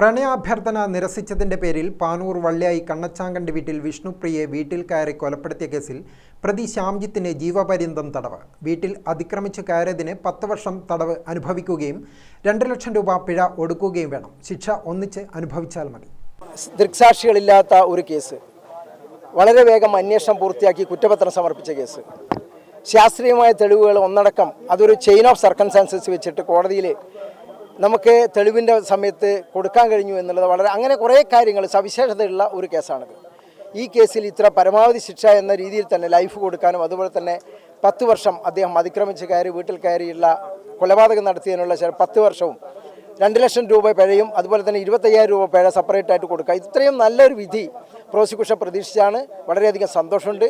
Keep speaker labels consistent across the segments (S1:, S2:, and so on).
S1: പ്രണയാഭ്യർത്ഥന നിരസിച്ചതിന്റെ പേരിൽ പാനൂർ വള്ളിയായി കണ്ണച്ചാങ്കണ്ടി വീട്ടിൽ വിഷ്ണുപ്രിയെ വീട്ടിൽ കയറി കൊലപ്പെടുത്തിയ കേസിൽ പ്രതി ശ്യാംജിത്തിന് ജീവപര്യന്തം തടവ്. വീട്ടിൽ അതിക്രമിച്ചു കയറിയതിന് പത്ത് വർഷം തടവ് അനുഭവിക്കുകയും രണ്ട് ലക്ഷം രൂപ പിഴ ഒടുക്കുകയും വേണം. ശിക്ഷ ഒന്നിച്ച് അനുഭവിച്ചാൽ മതി.
S2: ദൃക്സാക്ഷികളില്ലാത്ത ഒരു കേസ്. വളരെ വേഗം അന്വേഷണം പൂർത്തിയാക്കി കുറ്റപത്രം സമർപ്പിച്ച കേസ്. ശാസ്ത്രീയമായ തെളിവുകൾ ഒന്നടക്കം അതൊരു ചെയിൻ ഓഫ് സർക്കംസ്റ്റാൻസസ് വെച്ചിട്ട് കോടതിയിൽ നമുക്ക് തെളിവിന്റെ സമയത്ത് കൊടുക്കാൻ കഴിഞ്ഞു എന്നുള്ളത് വളരെ അങ്ങനെ കുറേ കാര്യങ്ങൾ സവിശേഷതയുള്ള ഒരു കേസാണിത്. ഈ കേസിൽ ഇത്ര പരമാവധി ശിക്ഷ എന്ന രീതിയിൽ തന്നെ ലൈഫ് കൊടുക്കാനും അതുപോലെ തന്നെ പത്ത് വർഷം അദ്ദേഹം അതിക്രമിച്ച് കയറി വീട്ടിൽ കയറിയുള്ള കൊലപാതകം നടത്തിയതിനുള്ള പത്ത് വർഷവും രണ്ട് ലക്ഷം രൂപ പിഴയും അതുപോലെ തന്നെ ഇരുപത്തയ്യായിരം രൂപ പിഴ സെപ്പറേറ്റ് ആയിട്ട് കൊടുക്കുക. ഇത്രയും നല്ലൊരു വിധി പ്രോസിക്യൂഷൻ പ്രതീക്ഷിച്ചാണ് വളരെയധികം സന്തോഷമുണ്ട്.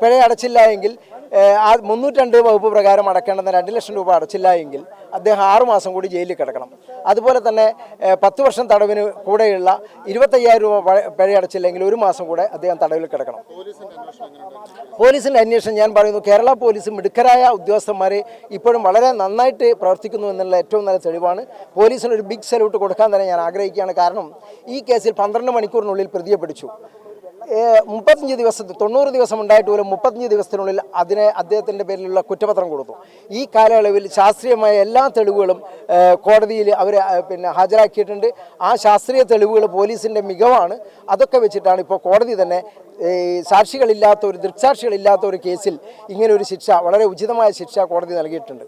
S2: പിഴ അടച്ചില്ല എങ്കിൽ ആ മുന്നൂറ്റി വകുപ്പ് പ്രകാരം അടക്കേണ്ടുന്ന രണ്ട് ലക്ഷം രൂപ അടച്ചില്ല എങ്കിൽ അദ്ദേഹം ആറുമാസം കൂടി ജയിലിൽ കിടക്കണം. അതുപോലെ തന്നെ പത്ത് വർഷം തടവിന് കൂടെയുള്ള ഇരുപത്തയ്യായിരം രൂപ പഴ- അടച്ചില്ലെങ്കിൽ ഒരു മാസം കൂടെ അദ്ദേഹം തടവിൽ കിടക്കണം. പോലീസിന്റെ അന്വേഷണം ഞാൻ പറയുന്നു കേരള പോലീസ് മിടുക്കരായ ഉദ്യോഗസ്ഥന്മാരെ ഇപ്പോഴും വളരെ നന്നായിട്ട് പ്രവർത്തിക്കുന്നു എന്നുള്ള ഏറ്റവും നല്ല തെളിവാണ്. പോലീസിന് ഒരു ബിഗ് സല്യൂട്ട് കൊടുക്കാൻ തന്നെ ഞാൻ ആഗ്രഹിക്കുകയാണ്. കാരണം ഈ കേസിൽ പന്ത്രണ്ട് മണിക്കൂറിനുള്ളിൽ പ്രതിയെ പിടിച്ചു. മുപ്പത്തഞ്ച് ദിവസത്തിൽ തൊണ്ണൂറ് ദിവസം ഉണ്ടായിട്ട് പോലും മുപ്പത്തഞ്ച് ദിവസത്തിനുള്ളിൽ അതിനെ അദ്ദേഹത്തിന്റെ പേരിലുള്ള കുറ്റപത്രം കൊടുത്തു. ഈ കാലയളവിൽ ശാസ്ത്രീയമായ എല്ലാ തെളിവുകളും കോടതിയിൽ അവർ പിന്നെ ഹാജരാക്കിയിട്ടുണ്ട്. ആ ശാസ്ത്രീയ തെളിവുകൾ പോലീസിന്റെ മികവാണ്. അതൊക്കെ വെച്ചിട്ടാണ് ഇപ്പോൾ കോടതി തന്നെ സാക്ഷികളില്ലാത്ത ഒരു ദൃക്സാക്ഷികളില്ലാത്ത ഒരു കേസിൽ ഇങ്ങനെ ഒരു ശിക്ഷ വളരെ ഉചിതമായ ശിക്ഷ കോടതി നൽകിയിട്ടുണ്ട്.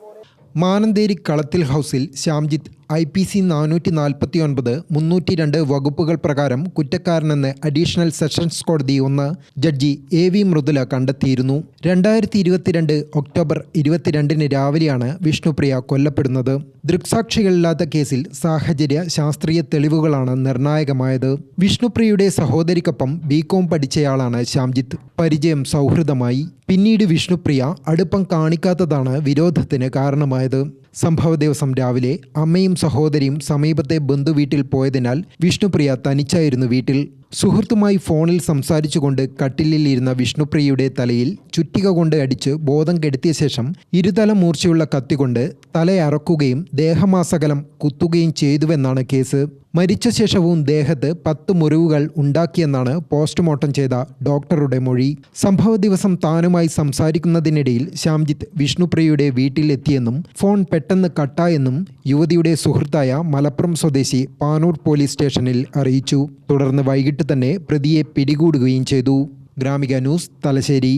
S1: മാനന്തേരി കളത്തിൽ ഹൗസിൽ ശ്യാംജിത്ത് ഐ പി സി നാനൂറ്റി നാൽപ്പത്തി ഒൻപത് മുന്നൂറ്റി രണ്ട് വകുപ്പുകൾ പ്രകാരം കുറ്റക്കാരനെന്ന് അഡീഷണൽ സെഷൻസ് കോടതി ഒന്ന് ജഡ്ജി എ വി മൃദുല കണ്ടെത്തിയിരുന്നു. രണ്ടായിരത്തി ഇരുപത്തിരണ്ട് ഒക്ടോബർ ഇരുപത്തിരണ്ടിന് രാവിലെയാണ് വിഷ്ണുപ്രിയ കൊല്ലപ്പെടുന്നത്. ദൃക്സാക്ഷികളില്ലാത്ത കേസിൽ സാഹചര്യ ശാസ്ത്രീയ തെളിവുകളാണ് നിർണായകമായത്. വിഷ്ണുപ്രിയയുടെ സഹോദരിക്കൊപ്പം ബികോം പഠിച്ചയാളാണ് ശ്യാംജിത്ത്. പരിചയം സൗഹൃദമായി. പിന്നീട് വിഷ്ണുപ്രിയ അടുപ്പം കാണിക്കാത്തതാണ് വിരോധത്തിന് കാരണമായത്. സംഭവ ദിവസം രാവിലെ അമ്മയും സഹോദരിയും സമീപത്തെ ബന്ധുവീട്ടിൽ പോയതിനാൽ വിഷ്ണുപ്രിയ തനിച്ചായിരുന്നു വീട്ടിൽ. സുഹൃത്തുമായി ഫോണിൽ സംസാരിച്ചുകൊണ്ട് കട്ടിലിൽ ഇരുന്ന വിഷ്ണുപ്രിയയുടെ തലയിൽ ചുറ്റിക കൊണ്ട് അടിച്ച് ബോധം കെടുത്തിയ ശേഷം ഇരുതല മൂർച്ചയുള്ള കത്തികൊണ്ട് തലയറക്കുകയും ദേഹമാസകലം കുത്തുകയും ചെയ്തുവെന്നാണ് കേസ്. മരിച്ച ശേഷവും ദേഹത്ത് പത്ത് മുറിവുകൾ ഉണ്ടാക്കിയെന്നാണ് പോസ്റ്റ്മോർട്ടം ചെയ്ത ഡോക്ടറുടെ മൊഴി. സംഭവ ദിവസം താനുമായി സംസാരിക്കുന്നതിനിടയിൽ ശ്യാംജിത്ത് വിഷ്ണുപ്രിയയുടെ വീട്ടിലെത്തിയെന്നും ഫോൺ പെട്ടെന്ന് കട്ടായെന്നും യുവതിയുടെ സുഹൃത്തായ മലപ്പുറം സ്വദേശി പാനൂർ പോലീസ് സ്റ്റേഷനിൽ അറിയിച്ചു. തുടർന്ന് വൈകിട്ട് തന്നെ പ്രതിയെ പിടികൂടുകയും ചെയ്തു. ഗ്രാമിക ന്യൂസ് തലശ്ശേരി.